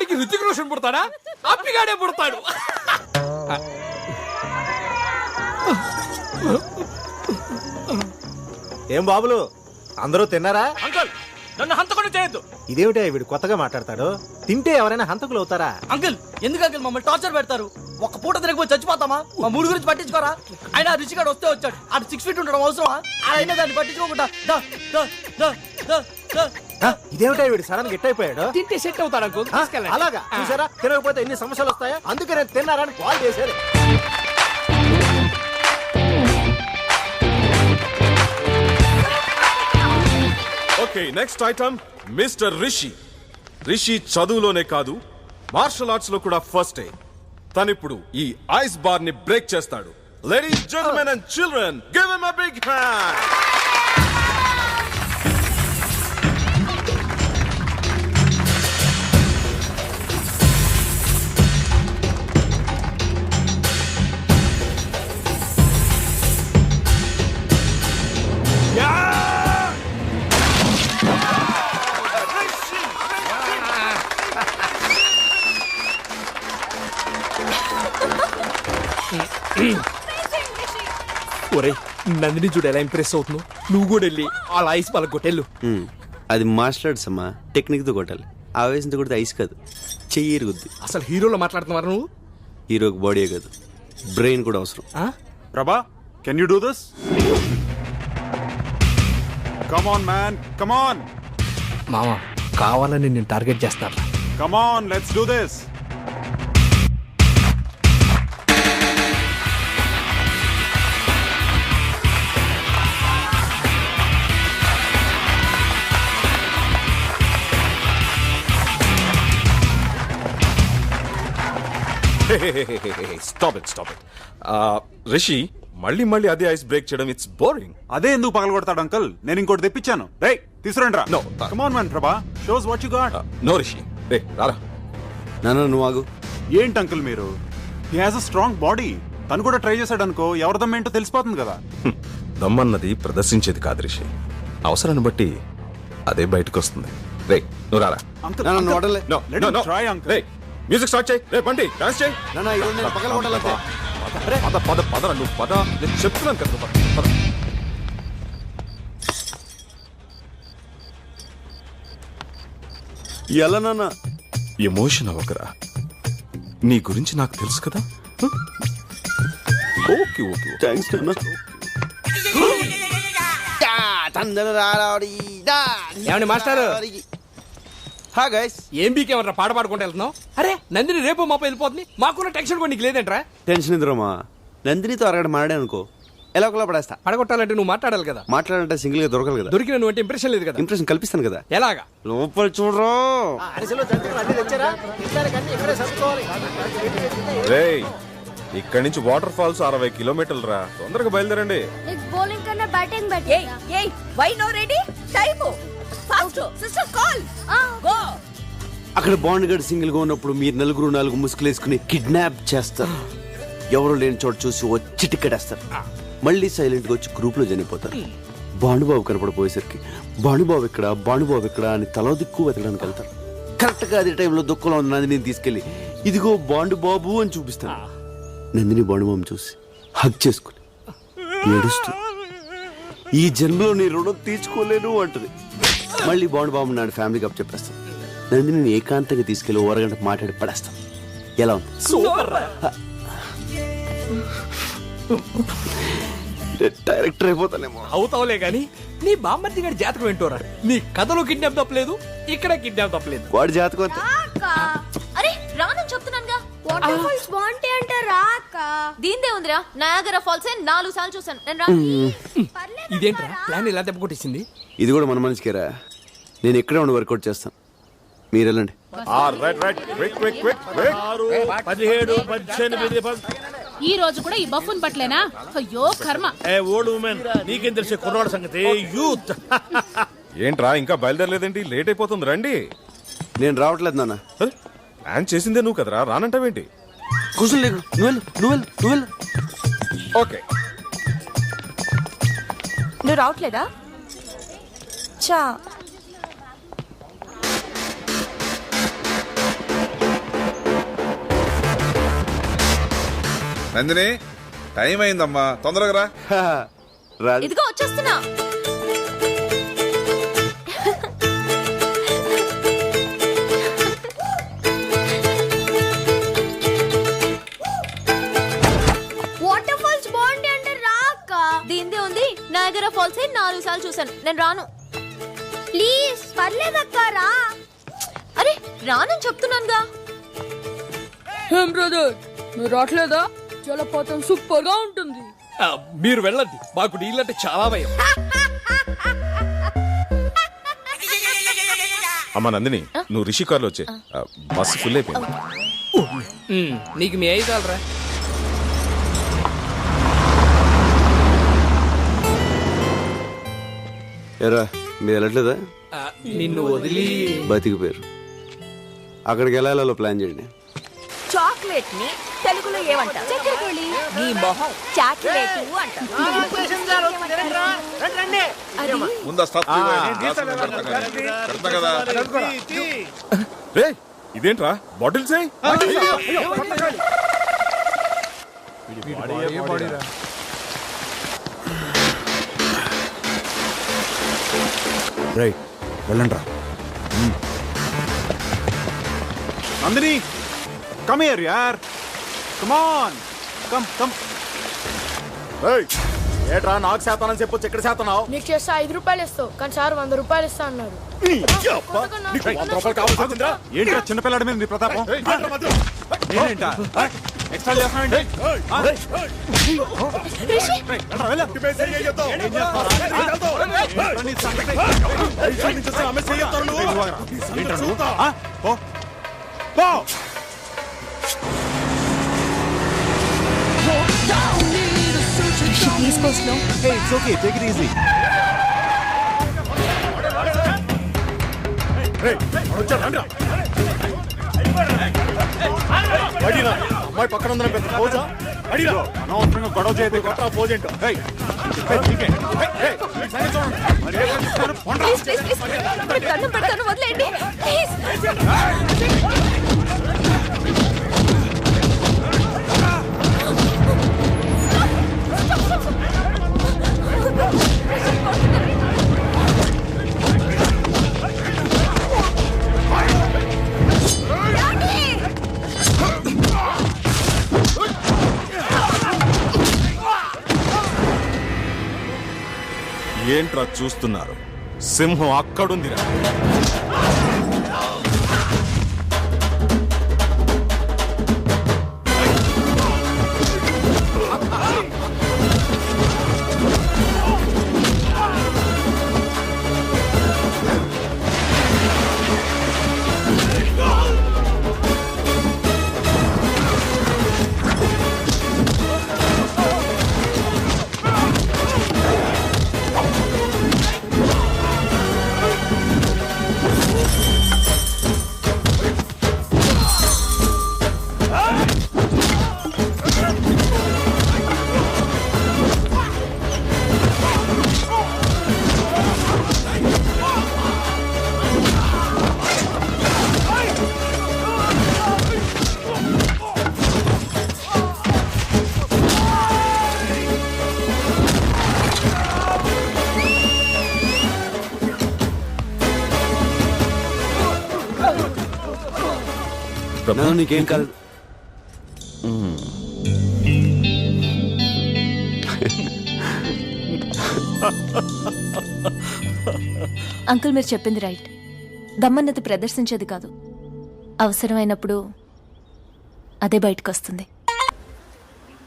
గాడికి రుచిక్ రోషన్ పుడతాడా? అప్పిగాడే పుడతాడు. ఏం బాబులు? అందరూ తిన్నారా? అంకుల్ నన్ను హంతకుండా చేయొద్దు. ఇదేమిటే వీడు కొత్తగా మాట్లాడతాడు? తింటే ఎవరైనా హంతకులు అవుతారా? అంకుల్ ఎందుకు అంకుల్ మమ్మల్ని టార్చర్ పెడతారు? ఒక పూట తిరగపోయి చచ్చిపోతామా? మా మూడు గురించి పట్టించుకోరా? ఆయన రుచిగాడు వస్తే వచ్చాడు. ఆ సిక్స్ ఫీట్ ఉండడం అవసరమా? ఆయన దాన్ని పట్టించుకోకుండా ఇదేమిటే వీడు? సడన్ గిట్ అయిపోయాడు తింటే సెట్ అవుతాడు అంకుల్. తీసుకెళ్ళండి. అలాగా. చూసారా? తినకపోతే ఎన్ని సమస్యలు వస్తాయా? అందుకే నేను తిన్నారని కాల్ చేశారు. Okay next item mister Rishi Rishi చదువులోనే కాదు మార్షల్ ఆర్ట్స్లో కూడా ఫస్ట్ తనిప్పుడు ఈ ఐస్ బార్ని బ్రేక్ చేస్తాడు. Ladies gentlemen and children give him a big hand ఒరేయ్ నందిని చూడు ఎలా ఇంప్రెస్ అవుతున్నావు? నువ్వు కూడా వెళ్ళి అలా ఐస్ వాళ్ళ కొట్టెళ్ళు. అది ఆర్ట్స్ అమ్మా. టెక్నిక్తో కొట్టాలి. ఆవేశంతో కొడితే ఐస్ కాదు. చెయ్యి ఇరుగుద్ది. అసలు హీరోలో మాట్లాడుతున్నారు నువ్వు? హీరోకి బాడీ కాదు. బ్రెయిన్ కూడా అవసరం. you do this? Come on, man. Come on. మామ కావాలని నేను టార్గెట్ చేస్తాను. Come on, let's do stop it stop it Rishi మళ్ళీ మళ్ళీ అదే ఐస్ బ్రేక్ చేయడం ఇట్స్ బోరింగ్ అదే ఎందుకు పగలగొడతాడు అంకల్? నేను ఇంకోటి తెప్పించాను. రే తీసుకురండి రా. No. Come on man Prabha. Show us what you got no Rishi రే రారా. నాన్న నువ్వు ఆగు. ఏంటి అంకుల్ మీరు? He has a strong body తను కూడా ట్రై చేశాడు అనుకో ఎవరిదమ్మ ఏంటో తెలిసిపోతుంది కదా. దమ్మన్నది ప్రదర్శించేది కాదు రిషి అవసరాన్ని బట్టి అదే బయటకు వస్తుంది. రే నువ్వు రారా. Uncle. No Let no him no try, uncle. రే మ్యూజిక్ స్టార్ట్ చేయి. రే బండి డాన్స్ చేయి. నాన్న ఈరోజు నేను పగల కొట్టాలంతే పద పద పద నువ్వు పద. నేను చెప్తున్నాను కదా పద, పద. ఎలా నాన్న? ఎమోషన్ అవ్వకరా. నీ గురించి నాకు తెలుసు కదా? Okay okay. థ్యాంక్స్ నాన్న. ఏమండి మాస్టారు? హా గైస్ ఏం బీకేమన్నా పాట పాడుకుంటూ వెళ్తున్నావు? అరే నందిని రేపు మాప వెళ్ళిపోతుంది. మాకున్న టెన్షన్ కూడా నీకు లేదంట్రా? టెన్షన్ ఇద్దరమ్మా నందినితో అరగడ మాడే అనుకో. ఎలా ఒకలా పడేస్తా? పడగొట్టాలంటే నువ్వు మాట్లాడాలి కదా. మాట్లాడంటే సింగిల్గా దొరకదు కదా. దొరికిన నువ్వు అంటే ఇంప్రెషన్ లేదు కదా. ఇంప్రెషన్ కల్పిస్తాను కదా. ఎలాగా? లోపల చూడరా. ఇక్కడే సర్దుకోవాలి. రేయ్ ఇక్కడి నుంచి వాటర్ ఫాల్స్ అరవై కిలోమీటర్లు రా. తొందరగా బయలుదేరండి. బౌలింగ్ కన్నా బ్యాటింగ్ ఏయ్ why no ready sister call go అక్కడ బాండ్ గడ్ సింగిల్గా ఉన్నప్పుడు మీరు నలుగురు నాలుగు ముసుగులేసుకుని కిడ్నాప్ చేస్తారు. ఎవరు లేని చోట చూసి వచ్చి టికెటేస్తారు మళ్ళీ సైలెంట్గా వచ్చి గ్రూప్లో చనిపోతారు బాండుబాబు కనపడిపోయేసరికి బాండుబాబు ఇక్కడ బాండుబాబు ఇక్కడ అని తలో దిక్కు వెతకడానికి వెళ్తారు. కరెక్ట్గా అదే టైంలో దుఃఖంలో ఉన్న నందిని తీసుకెళ్ళి ఇదిగో బాండుబాబు అని చూపిస్తాను. నందిని బాండుబాబు చూసి హక్ చేసుకుని ఏడుస్తూ ఈ జన్మలో నీ రుణం తీర్చుకోలేను అంటది. మళ్ళీ బాండుబాబు నాడు ఫ్యామిలీకి అప్ చెప్పేస్తాను నందిని ఏకాంతంగా తీసుకెళ్ళి ఓ అరగంట మాట్లాడి పడేస్తాం. ఎలా ఉంది? డైరెక్టర్ అయిపోతానేమో. అవుతావులే గాని నీ బామ్మర్ది గారి జాతకం ఏంటోరా నీ కథలో కిడ్నాప్ తప్పలేదు ఇక్కడ కిడ్నాప్ తప్పలేదు. వాడి జాతకం అంతే. అరే రానని చెప్తున్నానుగా. వాటర్ ఫాల్స్ బాగుంటాయి అంటే రా అక్క దీందే ఉందిరా. నయాగరా ఫాల్స్ నాలుగు సార్లు చూసాను నేను రా. ఇదేంట్రా? ప్లాన్ ఇలా దెబ్బ కొట్టేసింది? ఇది కూడా మన మనిషికేరా. నేను ఇక్కడే ఉండి వర్కౌట్ చేస్తాను. మీరు వెళ్ళండి. Right right. Quick quick quick quick. పదిహేడు పద్దెనిమిది పద్- ఈ రోజు కూడా ఈ బఫున్ పట్లేనా అయ్యో కర్మ. ఏ ఓల్డ్ ఉమెన్ నీకేం తెలిసే? కుర్రవాడ సంగతి. యూత్. ఏంట్రా ఇంకా బయలుదేరలేదేంటి? లేట్ అయిపోతుంది రండి. నేను రావట్లేదు నాన్న. ప్లాన్ చేసిందే నువ్వు కదరా? రానంటావేంటి? కూర్చొని లేకు. నువ్వు నువ్వు నువ్వు ఓకే. నువ్వు రావట్లేదా? చా నందిని టైం అయిందమ్మా. తొందరగా రా. ఇదిగో వచ్చేస్తున్నా. చూసాను నేను రాను. ప్లీజ్ పర్లేదక్క రా. అరే రానని చెప్తున్నానుగా. ఏం బ్రదర్ మీరు రావట్లేదా? జలపాతం సూపర్గా ఉంటుంది. ఆ, మీరు వెళ్ళండి మాకు నీళ్ళంటే చాలా భయం. అమ్మ నందిని నువ్వు రిషి కార్లో వచ్చే. బస్సు ఫుల్ అయిపోయింది. నీకు మీ అయ్యి చాలరా ఎరా మీరు వెళ్ళట్లేదా? నిన్ను వదిలి. బతికిపోయారు అక్కడికి వెళ్ళాలో ప్లాన్ చేయండి. చాక్లెట్ని తెలుగులో ఏమంటారు? చక్కెరకోళి. నీ మొహం చాక్లెట్ అంటారు. ముందు ఆ రైట్ వెళ్ళండి రా. నందిని కమ్ హియర్ యార్ కమ్ ఆన్ కమ్ కమ్ ఏట్రా నాకు శాతానని చెప్పొచ్చు ఎక్కడ శాతనావు? నీకు చేస్తే ఐదు రూపాయలు ఇస్తావు కానీ సార్ వంద రూపాయలు ఇస్తా అన్నారు ఏంట్రా చిన్నపిల్లాడి మీద నీ ప్రతాపం? నేనేంటా? ఎక్స్ట్రా చేస్తానండి it's okay take it easy అమ్మాయి పక్కన ఉందని పెద్ద పోజా అడిగా అనవసరంగా గొడవ చేయదు కొత్త పోజ్ ఏంటో వదిలేండి ఏంట్రా చూస్తున్నారు? సింహం అక్కడుందిరా. నన్ను నీకేం కాదు. అంకుల్ మీరు చెప్పింది రైట్. దమ్మన్నది ప్రదర్శించేది కాదు. అవసరమైనప్పుడు అదే బయటకు వస్తుంది